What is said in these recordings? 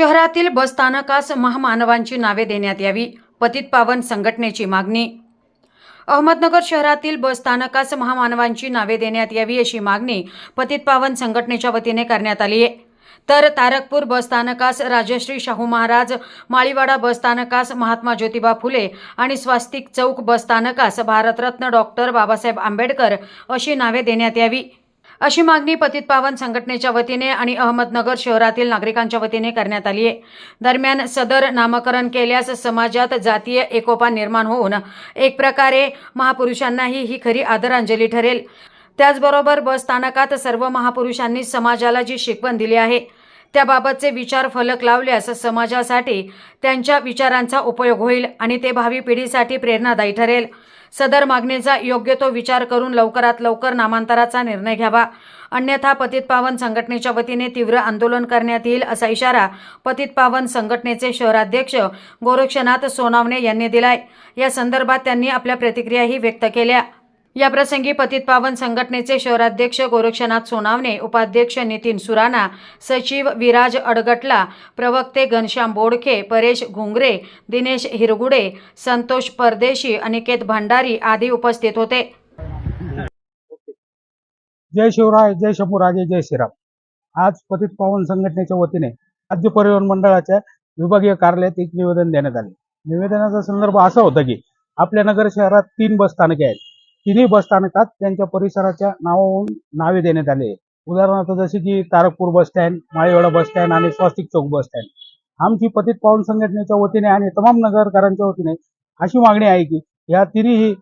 शहरातील बसस्थानकास महामानवांची नावे देण्यात यावी पतित पावन संघटनेची मागणी. अहमदनगर शहरातील बसस्थानकास महामानवांची नावे देण्यात यावी अशी मागणी पतित पावन संघटनेच्या वतीने करण्यात आली आहे तर तारकपूर बसस्थानकास राजश्री शाहू महाराज माळीवाडा बसस्थानकास महात्मा ज्योतिबा फुले आणि स्वास्तिक चौक बसस्थानकास भारतरत्न डॉक्टर बाबासाहेब आंबेडकर अशी नावे देण्यात यावी. अशी मागणी पतित पावन संघटनेच्या वतीने आणि अहमदनगर शहरातील नागरिकांच्या वतीने करण्यात आली आहे. दरम्यान सदर नामकरण केल्यास समाजात जातीय एकोपा निर्माण होऊन एक प्रकारे महापुरुषांनाही ही खरी आदरांजली ठरेल. त्याचबरोबर बस स्थानकात सर्व महापुरुषांनी समाजाला जी शिकवण दिली आहे त्याबाबतचे विचार फलक लावल्यास समाजासाठी त्यांच्या विचारांचा उपयोग होईल आणि ते भावी पिढीसाठी प्रेरणादायी ठरेल. सदर मागणीचा योग्य तो विचार करून लवकरात लवकर नामांतराचा निर्णय घ्यावा. अन्यथा पतित पावन संघटनेच्या वतीने तीव्र आंदोलन करण्यात येईल असा इशारा पतित पावन संघटनेचे शहराध्यक्ष गोरक्षनाथ सोनावणे यांनी दिलाय. या संदर्भात त्यांनी आपल्या प्रतिक्रियाही व्यक्त केल्या. याप्रसंगी पतित पावन संघटनेचे शहराध्यक्ष गोरक्षनाथ सोनावणे उपाध्यक्ष नितीन सुराणा सचिव विराज अडगटला प्रवक्ते घनश्याम बोडखे परेश घुंगरे दिनेश हिरगुडे संतोष परदेशी अनिकेत भंडारी आदी उपस्थित होते. जय शिवराय जय शंभूराजे जय श्रीराम. आज पतित पावन संघटनेच्या वतीने राज्य परिवहन मंडळाच्या विभागीय कार्यालयात एक निवेदन देण्यात आले. निवेदनाचा संदर्भ असा होता की आपल्या नगर शहरात तीन बस स्थानके आहेत. तिन्ही बस स्थानकात त्यांच्या परिसराच्या नावावरून नावे देण्यात आले उदाहरणार्थ जसे की Tarakpur bus stand Maliwada bus stand आणि स्वास्तिक चौक बस स्टँड. आमची पतित पावन संघटनेच्या वतीने आणि तमाम नगरकरांच्या वतीने अशी मागणी आहे की या तिन्ही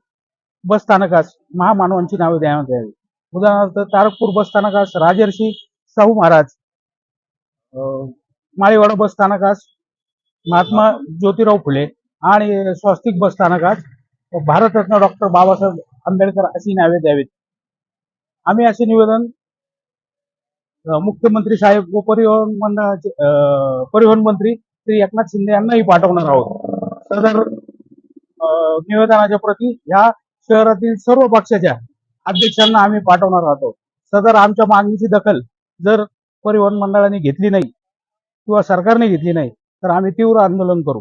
बस स्थानकास महामानवांची नावे देण्यात यावी. उदाहरणार्थ तारकपूर बस स्थानकास राजर्षी शाहू महाराज अं, माळीवाडा बस स्थानकास महात्मा ज्योतिराव फुले आणि स्वस्तिक बस स्थानकास भारतरत्न डॉक्टर बाबासाहेब आंबेडकर अशी नावे द्यावीत. आम्ही असे निवेदन मुख्यमंत्री साहेब व परिवहन मंडळाचे परिवहन मंत्री श्री एकनाथ शिंदे यांनाही पाठवणार आहोत. सदर निवेदनाच्या प्रती ह्या शहरातील सर्व पक्षाच्या अध्यक्षांना आम्ही पाठवणार आहोत. सदर आमच्या मागणीची दखल जर परिवहन मंडळाने घेतली नाही किंवा सरकारने घेतली नाही तर आम्ही तीव्र आंदोलन करू.